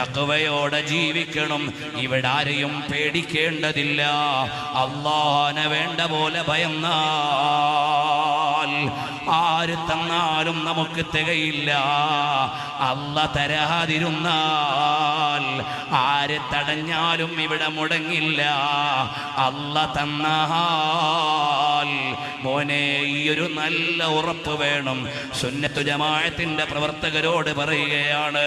തക്കവയോടെ ജീവിക്കണം. ഇവിടെ ആരെയും പേടിക്കേണ്ടതില്ല. അള്ളാഹനെ വേണ്ട പോലെ ഭയന്നാൽ. ആര് തന്നാലും നമുക്ക് തികയില്ല. അല്ല തരാതിരുന്നാൽ ആര് തടഞ്ഞാലും ഇവിടെ മുടങ്ങില്ല. അല്ല തന്നാൽ മോനെ ഈ ഒരു നല്ല ഉറപ്പ് വേണം. സുന്നത്തു ജമാഅത്തിന്റെ പ്രവർത്തകരോട് പറയുകയാണ്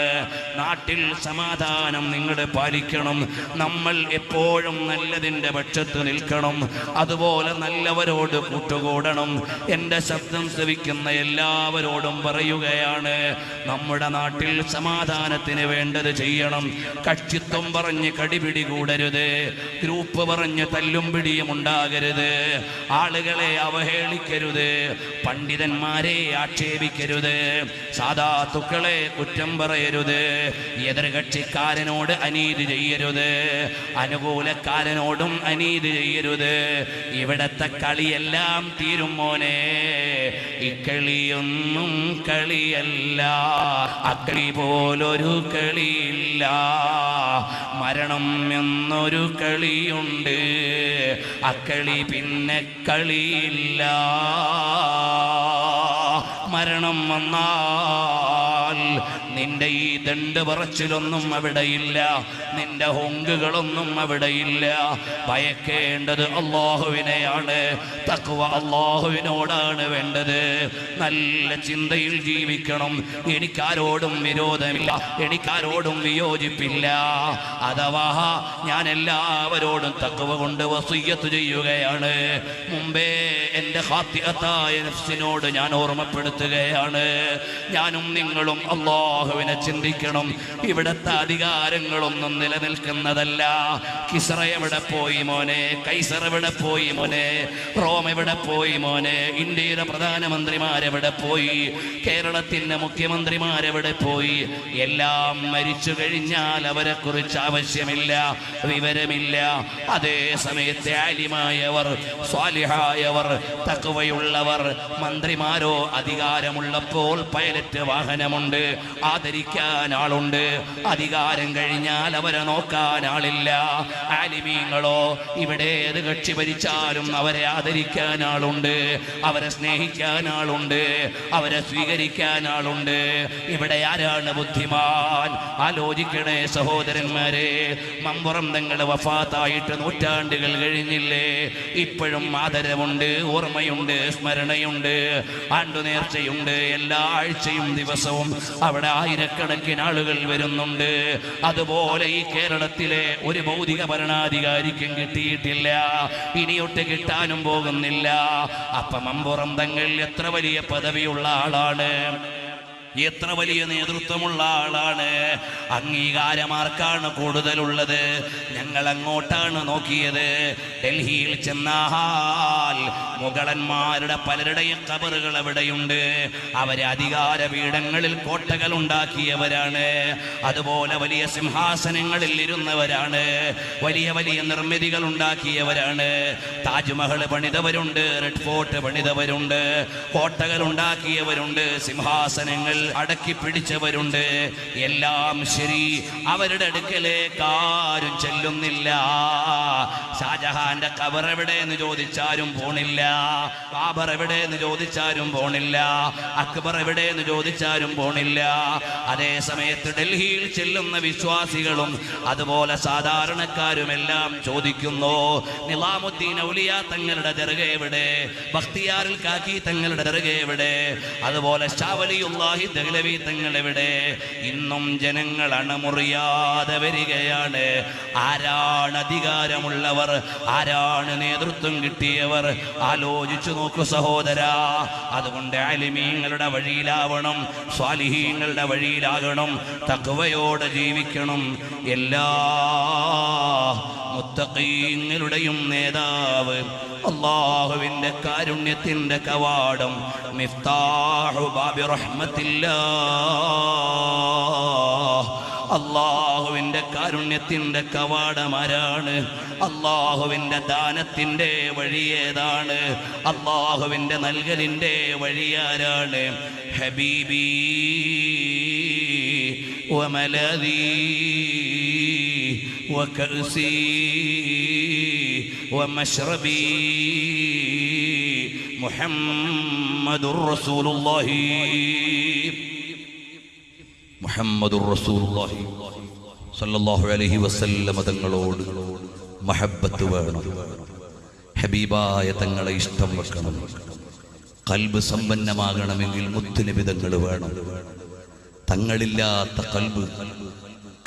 നാട്ടിൽ സമാധാനം നിങ്ങൾ പാലിക്കണം. നമ്മൾ എപ്പോഴും നല്ലതിന്റെ പക്ഷത്ത് നിൽക്കണം. അതുപോലെ നല്ലവരോട് കൂട്ടുകൂടണം. എന്റെ ശബ്ദം ശ്രവിക്കുന്ന എല്ലാവരോടും പറയുകയാണ് നമ്മുടെ നാട്ടിൽ സമാധാനത്തിന് വേണ്ടത് ചെയ്യണം. കക്ഷിത്വം പറഞ്ഞ് കടിപിടി കൂടരുത്. ഗ്രൂപ്പ് പറഞ്ഞ് തല്ലും പിടിയും ഉണ്ടാകരുത്. ആളുകളെ അവഹേളിക്കരുത്. പണ്ഡിതന്മാരെ ആക്ഷേപിക്കരുത്. സാധാത്തുക്കളെ കുറ്റം പറയരുത്. എതിർകക്ഷിക്കാരനോട് അനീതി ചെയ്യരുത്. അനുകൂലക്കാരനോടും അനീതി ചെയ്യരുത്. ഇവിടത്തെ കളിയെല്ലാം തീരും മോനെ. ഇക്കളിയൊന്നും കളിയല്ല. അക്കളി പോലൊരു കളിയില്ല. മരണം എന്നൊരു കളിയുണ്ട്. അക്കളി പിന്നെ കളിയില്ല. മരണം വന്നാൽ നിന്റെ ഈ ദണ്ട് പറച്ചിലൊന്നും അവിടെയില്ല. നിന്റെ ഹൊങ്കുകളൊന്നും അവിടെയില്ല. ഭയക്കേണ്ടത് അള്ളാഹുവിനെയാണ്. തക്കുവ അള്ളാഹുവിനോടാണ് വേണ്ടത്. നല്ല ചിന്തയിൽ ജീവിക്കണം. എനിക്കാരോടും വിരോധമില്ല. എനിക്കാരോടും വിയോജിപ്പില്ല. അഥവാ ഞാൻ എല്ലാവരോടും തക്കുവ കൊണ്ട് വസയ്യത്ത് ചെയ്യുകയാണ്. മുമ്പേ എന്റെ ഹാത്യത്തായ നഫ്സിനോട് ഞാൻ ഓർമ്മപ്പെടുത്തുകയാണ്. ഞാനും നിങ്ങളും അള്ളാഹുവിനെ ചിന്തിക്കണം. ഇവിടുത്തെ അധികാരങ്ങളൊന്നും നിലനിൽക്കുന്നതല്ല. കിസറ എവിടെ പോയി മോനെ? കൈസർ എവിടെ പോയി മോനെ? റോം എവിടെ പോയി മോനെ? ഇന്ത്യയുടെ പ്രധാനമന്ത്രിമാരെവിടെ പോയി? കേരളത്തിന്റെ മുഖ്യമന്ത്രിമാരെവിടെ പോയി? എല്ലാം മരിച്ചു കഴിഞ്ഞാൽ അവരെ കുറിച്ച് ആവശ്യമില്ല വിവരമില്ല. അതേ സമയത്ത് ആലിമായവർ സ്വാലിഹായവർ തക്കവയുള്ളവർ മന്ത്രിമാരോ അധികാരമുള്ളപ്പോൾ പൈലറ്റ് വാഹനമുണ്ട്. ആദരിക്കാൻ ആളുണ്ട്. അധികാരം കഴിഞ്ഞാൽ അവരെ നോക്കാൻ ആളില്ല. ആലിമീങ്ങളോ ഇവിടെ ഏത് കക്ഷി ഭരിച്ചാലും അവരെ ആദരിക്കാൻ ആളുണ്ട്. അവരെ സ്നേഹിക്കാൻ ആളുണ്ട്. അവരെ സ്വീകരിക്കാൻ ആളുണ്ട്. ഇവിടെ ആരാണ് ബുദ്ധിമാൻ? ആലോചിക്കണേ സഹോദരന്മാരെ മമ്പുറം തങ്ങൾ വഫാത്തായിട്ട് നൂറ്റാണ്ടുകൾ കഴിഞ്ഞില്ലേ? ഇപ്പോഴും ആദരവുണ്ട് ഓർമ്മയുണ്ട് സ്മരണയുണ്ട്. ആണ്ടു നേർച്ചയുണ്ട് എല്ലാ ആഴ്ചയും ദിവസവും അവിടെ ആയിരക്കണക്കിന് ആളുകൾ വരുന്നുണ്ട്. അതുപോലെ ഈ കേരളത്തിലെ ഒരു ഭൗതിക ഭരണാധികാരിക്കും കിട്ടിയിട്ടില്ല. ഇനിയൊട്ട് കിട്ടാനും പോകുന്നില്ല. അപ്പം അമ്പുറം തങ്ങൾ എത്ര വലിയ പദവിയുള്ള ആളാണ്? എത്ര വലിയ നേതൃത്വമുള്ള ആളാണ്? അംഗീകാരമാർക്കാണ് കൂടുതലുള്ളത്. ഞങ്ങൾ അങ്ങോട്ടാണ് നോക്കിയത്. ഡൽഹിയിൽ ചെന്നാൽ മുഗളന്മാരുടെ പലരുടെയും കബറുകൾ അവിടെയുണ്ട്. അവരെ അധികാര പീഠങ്ങളിൽ കോട്ടകൾ ഉണ്ടാക്കിയവരാണ്. അതുപോലെ വലിയ സിംഹാസനങ്ങളിൽ ഇരുന്നവരാണ്. വലിയ വലിയ നിർമ്മിതികൾ ഉണ്ടാക്കിയവരാണ്. താജ്മഹൽ പണിതവരുണ്ട് റെഡ് ഫോർട്ട് പണിതവരുണ്ട് കോട്ടകൾ ഉണ്ടാക്കിയവരുണ്ട് സിംഹാസനങ്ങൾ അടക്കി പിടിച്ചവരുണ്ട്. എല്ലാം ശരി. അവരുടെ അടുക്കലേക്ക് ആരും ചെല്ലുന്നില്ല. ഷാജഹാന്റെ കബർ എവിടെ എന്ന് ചോദിച്ചാലും പോണില്ല. ബാബർ എവിടെ എന്ന് ചോദിച്ചാലും പോണില്ല. അക്ബർ എവിടെ എന്ന് ചോദിച്ചാലും പോണില്ല. അതേ സമയത്ത് ഡൽഹിയിൽ ചെല്ലുന്ന വിശ്വാസികളും അതുപോലെ സാധാരണക്കാരും എല്ലാം ചോദിക്കുന്നു നിലാമുദ്ദീൻ ഔലിയ തങ്ങളുടെ ദർഗ എവിടെ? ഭക്തിയാറിൽ കാക്കി തങ്ങളുടെ ദർഗ എവിടെ? അതുപോലെ ഷാവലിയുല്ലാഹി ദഹ്ലവി ഇന്നും ജനങ്ങൾ അണമുറിയാതെ വരികയാണ്. ആരാണ് അധികാരമുള്ളവർ? ആരാണ് നേതൃത്വം കിട്ടിയവർ? ആലോചിച്ചു നോക്കൂ സഹോദര. അതുകൊണ്ട് അലിമീങ്ങളുടെ വഴിയിലാവണം സ്വാലിഹീങ്ങളുടെ വഴിയിലാകണം തക്വയോടെ ജീവിക്കണം. എല്ലാ മുത്തഖീങ്ങളുടെയും നേതാവ് അള്ളാഹുവിന്റെ കാരുണ്യത്തിന്റെ കവാടം മിഫ്താഹു ബാബി റഹ്മത്തില്ല അള്ളാഹുവിന്റെ കാരുണ്യത്തിന്റെ കവാടമരാണ് അള്ളാഹുവിന്റെ ദാനത്തിന്റെ വഴിയേതാണ് അള്ളാഹുവിന്റെ നൽകലിന്റെ വഴിയാരാണ് ഹബീബി ഒമലീ وكأسي ومشربي محمد رسول الله മുഹമ്മദുർ റസൂലുള്ളാഹി സല്ലല്ലാഹു അലൈഹി വസല്ലമ തങ്ങളോട് മഹബ്ബത്ത് വേണം ഹബീബായ തങ്ങളെ ഇഷ്ടം വെക്കണം കൽബ് സമ്പന്നമാകണമെങ്കിൽ മുത്തുനബി തങ്ങൾ വേണം തങ്ങളില്ലാത്ത കൽബ്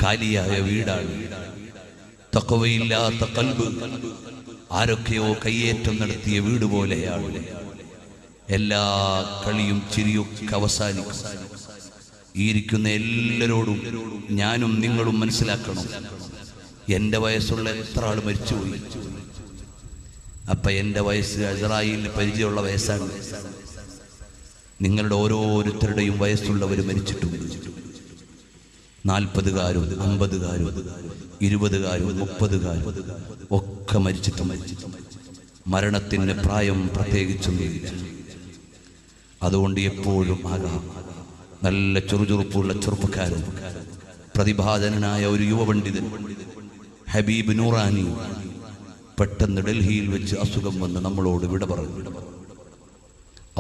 കാലിയായ വീടാണ് തക്കവയില്ലാത്ത കൽബ്. ആരൊക്കെയോ കയ്യേറ്റം നടത്തിയ വീട് പോലെയാണ്. എല്ലാ കളിയും ചിരിയൊക്കെ അവസാനിക്കും. ഇരിക്കുന്ന എല്ലാരോടും ഞാനും നിങ്ങളും മനസ്സിലാക്കണം. എന്റെ വയസ്സുള്ള എത്ര ആൾ മരിച്ചുപോയി. അപ്പൊ എന്റെ വയസ്സ് അസറായിലിന് പരിചയമുള്ള വയസ്സാണ്. നിങ്ങളുടെ ഓരോരുത്തരുടെയും വയസ്സുള്ളവർ മരിച്ചിട്ടുണ്ട് നാൽപ്പതുകാരും അമ്പതുകാരും ഇരുപതുകാരും മുപ്പതുകാരും ഒക്കെ മരിച്ചിട്ട് മരിച്ചിട്ട് മരണത്തിന് പ്രായം പ്രത്യേകിച്ചൊന്നുമില്ല അതുകൊണ്ട് എപ്പോഴും ആകാം. നല്ല ചുറുചുറുപ്പുള്ള ചെറുപ്പക്കാരും പ്രതിഭാധനനായ ഒരു യുവപണ്ഡിതൻ ഹബീബ് നൂറാനി പെട്ടെന്ന് ഡൽഹിയിൽ വെച്ച് അസുഖം വന്ന് നമ്മളോട് വിട പറഞ്ഞു.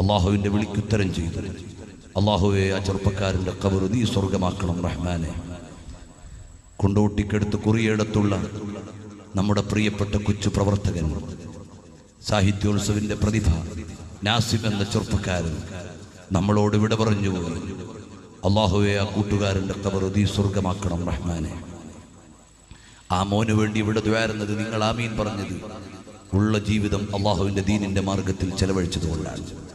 അള്ളാഹുവിന്റെ വിളിക്കുത്തരം ചെയ്തു. അള്ളാഹുവെ ആ ചെറുപ്പക്കാരന്റെ കബർ നീ സ്വർഗമാക്കണം റഹ്മാനെ. കൊണ്ടോട്ടിക്കടുത്ത് കുറിയടത്തുള്ള നമ്മുടെ പ്രിയപ്പെട്ട കൊച്ചു പ്രവർത്തകൻ സാഹിത്യോത്സവിന്റെ പ്രതിഭ നാസിം എന്ന ചെറുപ്പക്കാരൻ നമ്മളോട് വിട പറഞ്ഞു അള്ളാഹുവെ ആ കൂട്ടുകാരന്റെ കബർ നീ സ്വർഗമാക്കണം റഹ്മാനെ. ആ മോന് വേണ്ടി ഇവിടെ ദ്വാരുന്നത് നിങ്ങൾ ആമീൻ പറഞ്ഞത് ഉള്ള ജീവിതം അള്ളാഹുവിന്റെ ദീനിന്റെ മാർഗത്തിൽ ചെലവഴിച്ചതുകൊണ്ടാണ്.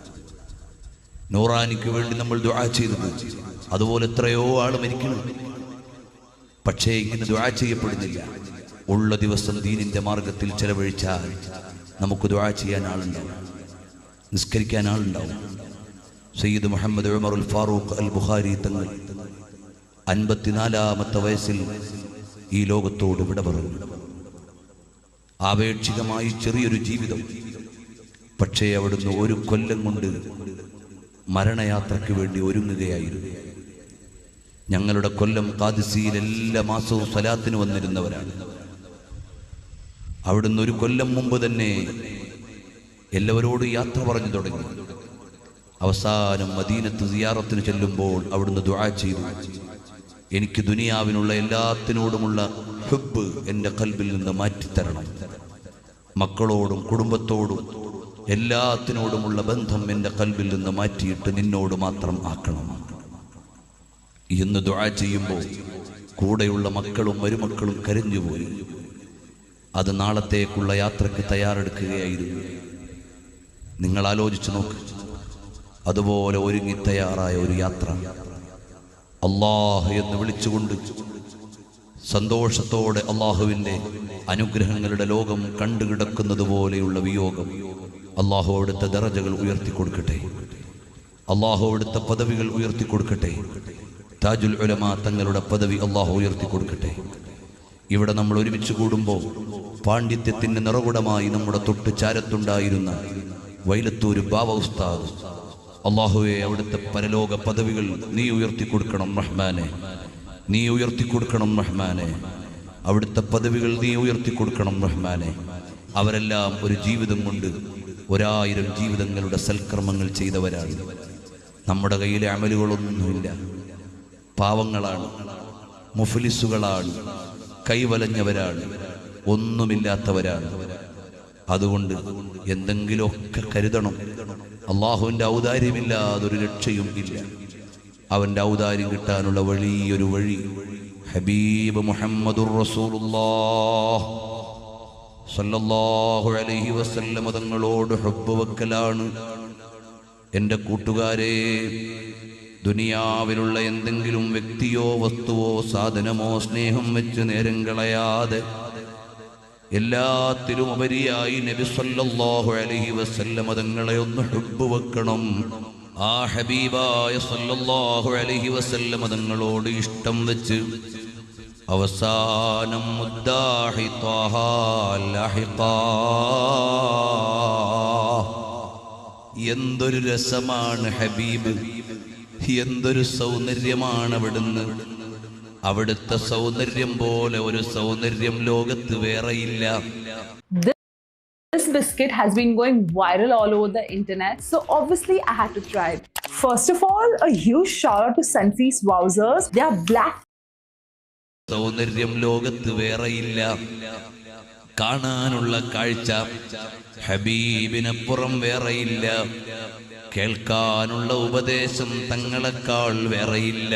നൂറാനിക്ക് വേണ്ടി നമ്മൾ ദുആ ചെയ്തത്. അതുപോലെ എത്രയോ ആൾ മരിക്കണം പക്ഷേ ഇങ്ങനെ ദുആ ചെയ്യപ്പെടുന്നില്ല. ഉള്ള ദിവസം ദീനിന്റെ മാർഗത്തിൽ ചെലവഴിച്ചാൽ നമുക്ക് ദുആ ചെയ്യാൻ ആളുണ്ടാവും നിസ്കരിക്കാൻ ആളുണ്ടാവും സയ്യിദ് മുഹമ്മദ് ഉമറുൽ ഫാറൂഖ് അൽ ബുഖാരി തങ്ങൾ അൻപത്തിനാലാമത്തെ വയസ്സിൽ ഈ ലോകത്തോട് വിട പറഞ്ഞു. ആപേക്ഷികമായി ചെറിയൊരു ജീവിതം. പക്ഷേ അവിടുന്ന് ഒരു കൊല്ലം കൊണ്ട് മരണയാത്രയ്ക്ക് വേണ്ടി ഒരുങ്ങുകയായിരുന്നു. ഞങ്ങളുടെ കൊല്ലം കാദിസിയിൽ എല്ലാ മാസവും സ്വലാത്തിന് വന്നിരുന്നവരാണ്. അവിടുന്ന് ഒരു കൊല്ലം മുമ്പ് തന്നെ എല്ലാവരോടും യാത്ര പറഞ്ഞു തുടങ്ങി. അവസാനം മദീനത്ത് സിയാറത്തിന് ചെല്ലുമ്പോൾ അവിടുന്ന് ദുആ ചെയ്തു. എനിക്ക് ദുനിയാവിനുള്ള എല്ലാത്തിനോടുമുള്ള ഹുബ് എന്റെ കൽബിൽ നിന്ന് മാറ്റിത്തരണം. മക്കളോടും കുടുംബത്തോടും എല്ലാത്തിനോടുമുള്ള ബന്ധം എന്റെ കൽവിൽ നിന്ന് മാറ്റിയിട്ട് നിന്നോട് മാത്രം ആക്കണം. എന്ന് ദുആ ചെയ്യുമ്പോൾ കൂടെയുള്ള മക്കളും മരുമക്കളും കരഞ്ഞുപോയി അത് നാളത്തേക്കുള്ള യാത്രയ്ക്ക് തയ്യാറെടുക്കുകയായിരുന്നു. നിങ്ങൾ ആലോചിച്ചു നോക്ക്. അതുപോലെ ഒരുങ്ങി തയ്യാറായ ഒരു യാത്ര. അള്ളാഹ് എന്ന് വിളിച്ചുകൊണ്ട് സന്തോഷത്തോടെ അള്ളാഹുവിന്റെ അനുഗ്രഹങ്ങളുടെ ലോകം കണ്ടുകിടക്കുന്നത് പോലെയുള്ള വിയോഗം. അള്ളാഹു അവിടുത്തെ ദറജകൾ ഉയർത്തി കൊടുക്കട്ടെ. അള്ളാഹു അവിടുത്തെ പദവികൾ ഉയർത്തി കൊടുക്കട്ടെ. താജുൽ ഉലമ തങ്ങളുടെ പദവി അള്ളാഹു ഉയർത്തി കൊടുക്കട്ടെ. ഇവിടെ നമ്മൾ ഒരുമിച്ച് കൂടുമ്പോൾ പാണ്ഡിത്യത്തിന്റെ നിറകുടമായി നമ്മുടെ തൊട്ട് ചാരത്തുണ്ടായിരുന്ന വൈലത്തൂർ ബാബ ഉസ്താദ് അള്ളാഹുവെ അവിടുത്തെ പരലോക പദവികൾ നീ ഉയർത്തി കൊടുക്കണം റഹ്മാനെ. നീ ഉയർത്തി കൊടുക്കണം റഹ്മാനെ. അവിടുത്തെ പദവികൾ നീ ഉയർത്തി കൊടുക്കണം റഹ്മാനെ. അവരെല്ലാം ഒരു ജീവിതം കൊണ്ട് ഒരായിരം ജീവിതങ്ങളുടെ സൽക്കർമ്മങ്ങൾ ചെയ്തവരാണ്. നമ്മുടെ കയ്യിലെ അമലുകളൊന്നുമില്ല. പാവങ്ങളാണ് മുഫ്ലിസുകളാണ് കൈവലഞ്ഞവരാണ് ഒന്നുമില്ലാത്തവരാണ്. അതുകൊണ്ട് എന്തെങ്കിലുമൊക്കെ കരുതണം. അള്ളാഹുവിന്റെ ഔദാര്യമില്ലാതൊരു രക്ഷയും ഇല്ല. അവന്റെ ഔദാര്യം കിട്ടാനുള്ള വലിയൊരു വഴി ഹബീബ് മുഹമ്മദുർ റസൂലുള്ളാഹ്. സല്ലല്ലാഹു അലൈഹി വസല്ലമ തങ്ങളോട് ഹബ്ബ് വെക്കലാണ് എന്റെ കൂട്ടുകാരെ ദുനിയാവിലുള്ള എന്തെങ്കിലും വ്യക്തിയോ വസ്തുവോ സാധനമോ സ്നേഹം വെച്ച് നേരം കളയാതെ എല്ലാത്തിലും ഉപരിയായി നബി സല്ലല്ലാഹു അലൈഹി വസല്ലമ ഒന്ന് ഹബ്ബ് വെക്കണം ആ ഹബീബായ സല്ലല്ലാഹു അലൈഹി വസല്ലമ തങ്ങളോട് ഇഷ്ടം വെച്ച് അവസാനം മുദ്ദാഹി ത്വാഹ ലഹിഖാ എന്തൊരു രസമാണ് ഹബീബ് എന്തൊരു സൗന്ദര്യമാണ് അവിടുന്ന് അവിടുത്തെ സൗന്ദര്യം പോലെ ഒരു സൗന്ദര്യം ലോകത്ത് വേറെയില്ല This biscuit has been going viral all over the internet, so obviously I had to try it. First of all, a huge shout out to Sunfeast Wowzers. They are black സൗന്ദര്യം ലോകത്ത് വേറെയില്ല. കാണാനുള്ള കാഴ്ച ഹബീബിനപ്പുറം വേറെയില്ല. കേൾക്കാനുള്ള ഉപദേശം തങ്ങളെക്കാൾ വേറെയില്ല.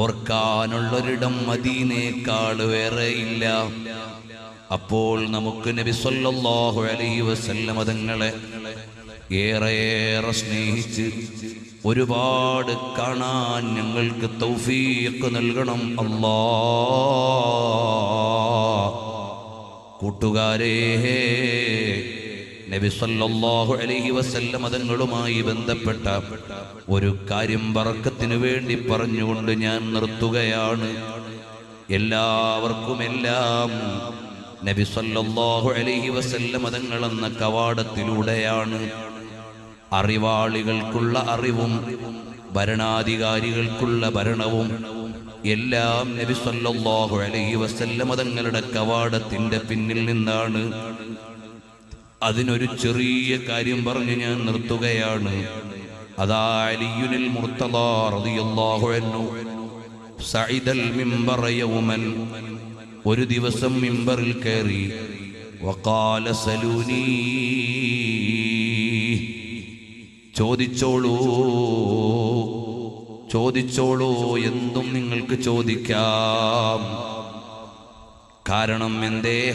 ഓർക്കാനുള്ളൊരിടം മദീനേക്കാൾ വേറെയില്ല. അപ്പോൾ നമുക്ക് നബി സല്ലല്ലാഹു അലൈഹി വസല്ലമ തങ്ങളെ ഏറെയേറെ സ്നേഹിച്ച് ഒരുപാട് കാണാൻ ഞങ്ങൾക്ക് തൗഫീഖ് നൽകണം അല്ലാ. കൂട്ടുകാരേ നബി സല്ലല്ലാഹു അലൈഹി വസല്ലമ തങ്ങളുമായി ബന്ധപ്പെട്ട ഒരു കാര്യം ബർക്കത്തിനു വേണ്ടി പറഞ്ഞുകൊണ്ട് ഞാൻ നിർത്തുകയാണ്. എല്ലാവർക്കും എല്ലാം നബി സല്ലല്ലാഹു അലൈഹി വസല്ലമ തങ്ങൾ കവാടത്തിലൂടെയാണ് അറിവാളികൾക്കുള്ള അറിവും ഭരണാധികാരികൾക്കുള്ള ഭരണവും എല്ലാം നബി സല്ലല്ലാഹു അലൈഹി വസല്ലമ തങ്ങളുടെ കവാടത്തിന്റെ പിന്നിൽ നിന്നാണ്. അതിനൊരു ചെറിയ കാര്യം പറഞ്ഞ് ഞാൻ നിർത്തുകയാണ്. അതാ അൻഹു യൗമൻ ഒരു ദിവസം മിമ്പറിൽ കയറി വഖാല സലൂനി ചോദിച്ചോളൂ. ചോദിച്ചോളൂ എന്തും നിങ്ങൾക്ക് ചോദിക്കാം. കാരണം എന്തേ?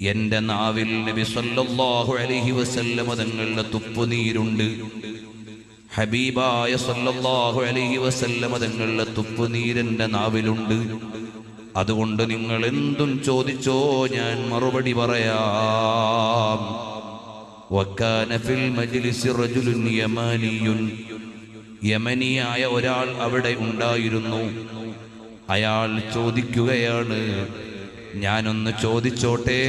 എന്റെ നാവിൽ നബി സല്ലല്ലാഹു അലൈഹി വസല്ലമ തങ്ങളുടെ തുപ്പുനീരുണ്ട് ഹബീബായ സല്ലല്ലാഹു അലൈഹി വസല്ലമ തങ്ങളുടെ തുപ്പുനീരെന്റെ നാവിലുണ്ട്. അതുകൊണ്ട് നിങ്ങൾ എന്തും ചോദിച്ചോ ഞാൻ മറുപടി പറയാം. യമനിയായ ഒരാൾ അവിടെ ഉണ്ടായിരുന്നു. അയാൾ ചോദിക്കുകയാണ് ഞാനൊന്ന് ചോദിച്ചോട്ടെ?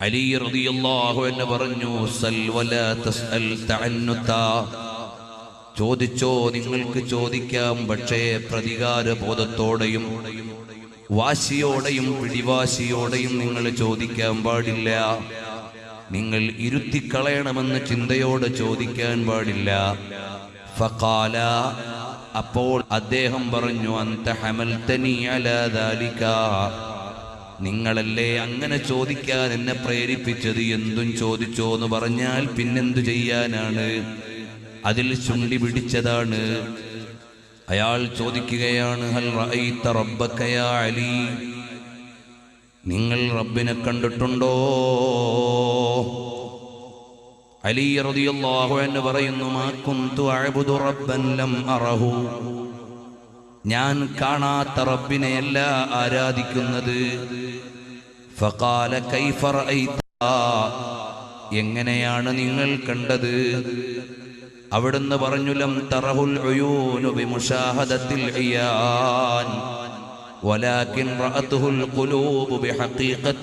അലി റളിയല്ലാഹു എന്ന് പറഞ്ഞു സൽ വലാ തസ്അൽ തഅന്നുതാ. ചോദിച്ചോ നിങ്ങൾക്ക് ചോദിക്കാം പക്ഷേ പ്രതികാര ബോധത്തോടെയും വാശിയോടെയും പിടിവാശിയോടെയും നിങ്ങൾ ചോദിക്കാൻ പാടില്ല. നിങ്ങൾ ഇരുത്തിക്കളയണമെന്ന് ചിന്തയോടെ ചോദിക്കാൻ പാടില്ല. ഫഖാല അപ്പോൾ അദ്ദേഹം പറഞ്ഞു അന്ത ദാലിക. നിങ്ങളല്ലേ അങ്ങനെ ചോദിക്കാൻ എന്നെ പ്രേരിപ്പിച്ചത്? എന്തും ചോദിച്ചോ എന്ന് പറഞ്ഞാൽ പിന്നെന്തു ചെയ്യാനാണ്? അതിൽ ചുണ്ടി പിടിച്ചതാണ്. അയാൾ ചോദിക്കുകയാണ് ഹൽ അലി? നിങ്ങൾ റബ്ബിനെ കണ്ടിട്ടുണ്ടോ? അലി റളിയല്ലാഹു അൻഹു പറയുന്നു മാ കുന്തു അഅബുദു റബ്ബൻ ലം അറഹു. ഞാൻ കാണാത്ത റബ്ബിനെയല്ല ആരാധിക്കുന്നത്. ഫഖാല റഅയ്ത? എങ്ങനെയാണ് നിങ്ങൾ കണ്ടത്? അവിടുന്ന് പറഞ്ഞു ലം തറഹുൽ ഉയൂനു ബിമുഷാഹദത്തിൽ ഇയാൻ ولكن رأته القلوب بحقيقة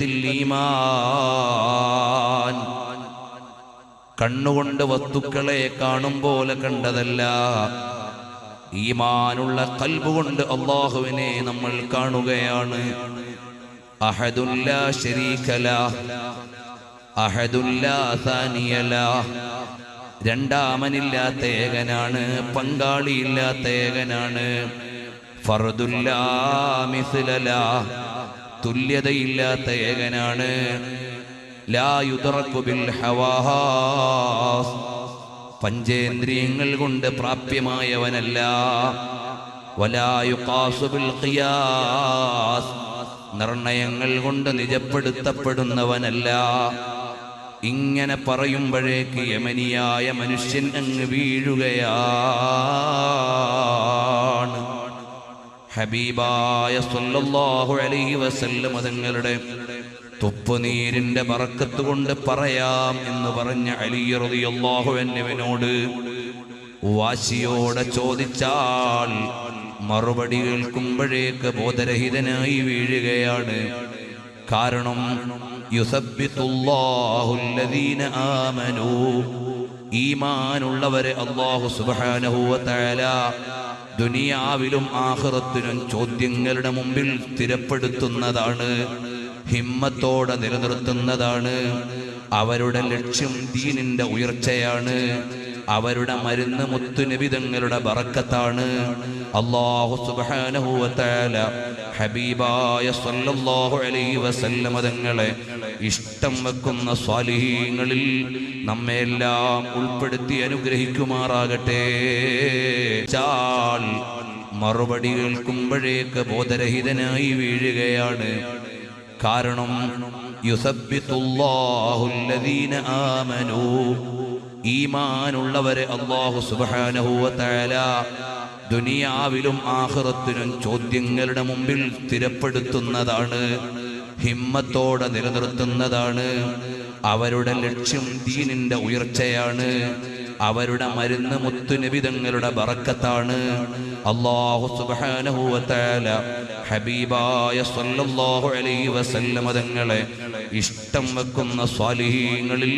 الإيمان കണ്ണുകൊണ്ട് വസ്തുക്കളെ കാണും പോലെ കണ്ടതല്ല ഈമാനുള്ള കൽബുകൊണ്ട് അള്ളാഹുവിനെ നമ്മൾ കാണുകയാണ് അഹദുല്ല ശരീകല അഹദുല്ല സാനിയല രണ്ടാമനില്ലാത്ത ഏകനാണ് പങ്കാളിയില്ലാത്ത ഏകനാണ് തുല്യതയില്ലാത്ത ഏകനാണ് പഞ്ചേന്ദ്രിയങ്ങൾ കൊണ്ട് പ്രാപ്യമായവനല്ല. ഖിയാസ്. നിർണയങ്ങൾ കൊണ്ട് നിജപ്പെടുത്തപ്പെടുന്നവനല്ല. ഇങ്ങനെ പറയുമ്പോഴേക്ക് യമനിയായ മനുഷ്യൻ അങ്ങ് വീഴുകയാണ്. ഹബീബായ സല്ലല്ലാഹു അലൈഹി വസല്ലം തങ്ങളുടെ തുപ്പുനീരിന്റെ പറക്കത്ത് കൊണ്ട് പറയാം എന്ന് പറഞ്ഞ അലി റളിയല്ലാഹു അൻഹുവിനോട് വാശിയോടെ ചോദിച്ചാൽ മറുപടി കേൾക്കുമ്പോഴേക്ക് ബോധരഹിതനായി വീഴുകയാണ്. കാരണം ആമനൂ. ഈമാനുള്ളവരെ അള്ളാഹു സുബ്ഹാനഹു വതആല ദുനിയാവിലും ആഖിറത്തിലും ചോദ്യങ്ങളുടെ മുമ്പിൽ സ്ഥിരപ്പെടുത്തുന്നതാണ് ഹിമ്മത്തോടെ നിലനിർത്തുന്നതാണ്. അവരുടെ ലക്ഷ്യം ദീനിന്റെ ഉയർച്ചയാണ്. അവരുടെ മരുന്ന് മുത്തുനിബിതങ്ങളുടെ ബറക്കത്താണ്. അള്ളാഹു തആല ഹബീബായ സല്ലല്ലാഹു അലൈഹി വസല്ലമ തങ്ങളെ ഇഷ്ടം വെക്കുന്ന സ്വാലിഹീങ്ങളിൽ നമ്മെല്ലാം ഉൾപ്പെടുത്തി അനുഗ്രഹിക്കുമാറാകട്ടെ. മറുപടി കേൾക്കുമ്പോഴേക്ക് ബോധരഹിതനായി വീഴുകയാണ്. കാരണം യുസബിത്തുല്ലാഹുല്ലദീന ആമനൂ ഈമാനുള്ളവരെ അള്ളാഹു തആല ദുനിയാവിലും ആഖിറത്തിലും ചോദ്യങ്ങളുടെ മുമ്പിൽ സ്ഥിരപ്പെടുത്തുന്നതാണ് ഹിമ്മത്തോടെ നിലനിർത്തുന്നതാണ്. അവരുടെ ലക്ഷ്യം ദീനിന്റെ ഉയർച്ചയാണ്. അവരുടെ മരുന്ന് മുത്തുനിബിതങ്ങളുടെ ബറക്കത്താണ്. അള്ളാഹു തആല ഹബീബായ സല്ലല്ലാഹു അലൈഹി വസല്ലമ തങ്ങളെ ഇഷ്ടം വെക്കുന്ന സ്വാലിഹീങ്ങളിൽ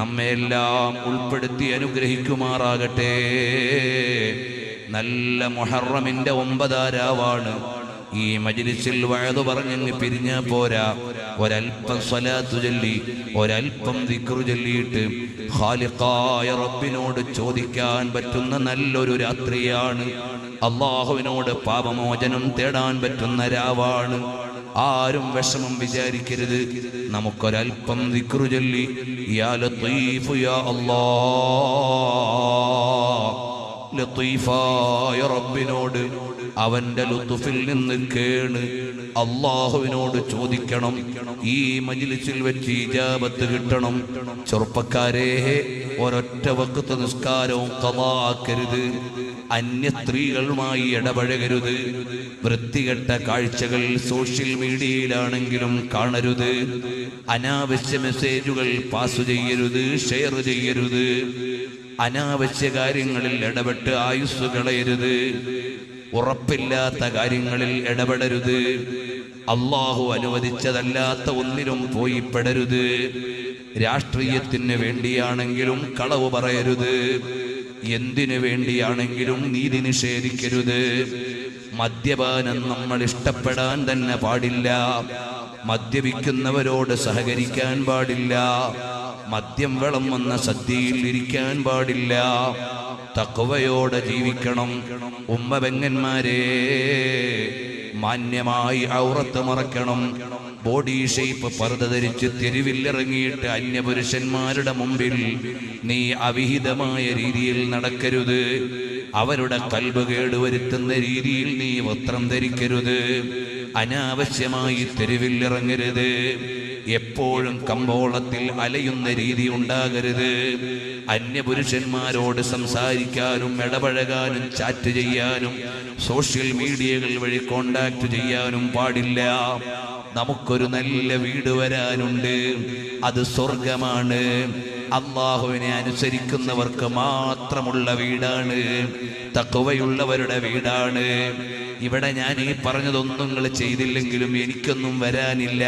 നമ്മെല്ലാം ഉൾപ്പെടുത്തി അനുഗ്രഹിക്കുമാറാകട്ടെ. നല്ല മുഹറമിന്റെ ഒമ്പതാരാവാണ്. ഈ മജിലിസിൽ വഴതു പറഞ്ഞങ്ങ് പിരിഞ്ഞാ പോരാ. ഒരൽപ്പം സ്വലാത്തു ചൊല്ലി ഒരൽപ്പം ദിക്റു ചൊല്ലിയിട്ട് ഖാലിഖായ റബ്ബിനോട് ചോദിക്കാൻ പറ്റുന്ന നല്ലൊരു രാത്രിയാണ്. അള്ളാഹുവിനോട് പാപമോചനം തേടാൻ പറ്റുന്ന രാവാണ്. ആരും വിഷമം വിചാരിക്കരുത്. നമുക്കൊരൽപ്പം ദിക്റു ചൊല്ലി യാ ലത്തീഫു യാ അല്ലാഹ്. ലത്തീഫായ റബ്ബിനോട് അവന്റെ ലുത്തുഫിൽ നിന്ന് കേണ്. അള്ളാഹുവിനോട് ചോദിക്കണം. ഈ മജിലിസിൽ വെച്ച് ഇജാബത്ത് കിട്ടണം. ചെറുപ്പക്കാരെ ഒരൊറ്റ വക്കത്ത് നിസ്കാരവും കഥാക്കരുത് അന്യ സ്ത്രീകളുമായി ഇടപഴകരുത്. വൃത്തികെട്ട കാഴ്ചകൾ സോഷ്യൽ മീഡിയയിലാണെങ്കിലും കാണരുത്. അനാവശ്യ മെസ്സേജുകൾ പാസ് ചെയ്യരുത് ഷെയർ ചെയ്യരുത്. അനാവശ്യ കാര്യങ്ങളിൽ ഇടപെട്ട് ആയുസ് കളയരുത്. ഉറപ്പില്ലാത്ത കാര്യങ്ങളിൽ ഇടപെടരുത്. അള്ളാഹു അനുവദിച്ചതല്ലാത്ത ഒന്നിലും പോയി പെടരുത് രാഷ്ട്രീയത്തിന് വേണ്ടിയാണെങ്കിലും കളവ് പറയരുത്. എന്തിനു വേണ്ടിയാണെങ്കിലും നീതി നിഷേധിക്കരുത്. മദ്യപാനം നമ്മൾ ഇഷ്ടപ്പെടാൻ തന്നെ പാടില്ല. മദ്യപിക്കുന്നവരോട് സഹകരിക്കാൻ പാടില്ല. മദ്യം വന്ന സദ്യയിൽ ഇരിക്കാൻ പാടില്ല. തക്കവയോടെ ജീവിക്കണം. ഉമ്മ പെങ്ങന്മാരെ മാന്യമായി ഔറത്ത് മറക്കണം. ബോഡി ഷേപ്പ് പറത ധരിച്ച് തെരുവിലിറങ്ങിയിട്ട് അന്യപുരുഷന്മാരുടെ മുമ്പിൽ നീ അവിഹിതമായ രീതിയിൽ നടക്കരുത്. അവരുടെ കൽബ് കേടുവരുത്തുന്ന രീതിയിൽ നീ വസ്ത്രം ധരിക്കരുത്. അനാവശ്യമായി തെരുവിൽ ഇറങ്ങരുത് എപ്പോഴും കമ്പോളത്തിൽ അലയുന്ന രീതി ഉണ്ടാകരുത്. അന്യപുരുഷന്മാരോട് സംസാരിക്കാനും ഇടപഴകാനും ചാറ്റ് ചെയ്യാനും സോഷ്യൽ മീഡിയകൾ വഴി കോണ്ടാക്ട് ചെയ്യാനും പാടില്ല. നമുക്കൊരു നല്ല വീട് വരാനുണ്ട്. അത് സ്വർഗമാണ് അള്ളാഹുവിനെ അനുസരിക്കുന്നവർക്ക് മാത്രമുള്ള വീടാണ്. തക്കവയുള്ളവരുടെ വീടാണ്. ഇവിടെ ഞാൻ ഈ പറഞ്ഞതൊന്നും നിങ്ങൾ ചെയ്തില്ലെങ്കിലും എനിക്കൊന്നും വരാനില്ല.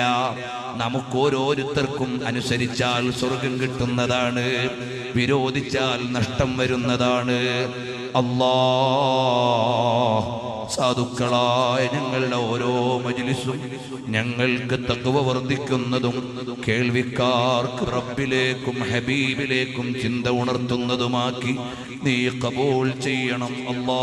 നമുക്കോരോരുത്തർക്കും അനുസരിച്ചാൽ സ്വർഗം കിട്ടുന്നതാണ്. വിരോധിച്ചാൽ നഷ്ടം വരുന്നതാണ്. അല്ലാ സാധുക്കളായ ഞങ്ങളുടെ ഓരോ മജിലിസും ഞങ്ങൾക്ക് തകവ വർദ്ധിക്കുന്നതും കേൾവിക്കാർക്ക് റബ്ബിലേക്കും ഹബീബിലേക്കും ചിന്ത ഉണർത്തുന്നതുമാക്കി നീ കബൂൾ ചെയ്യണം. അല്ലാ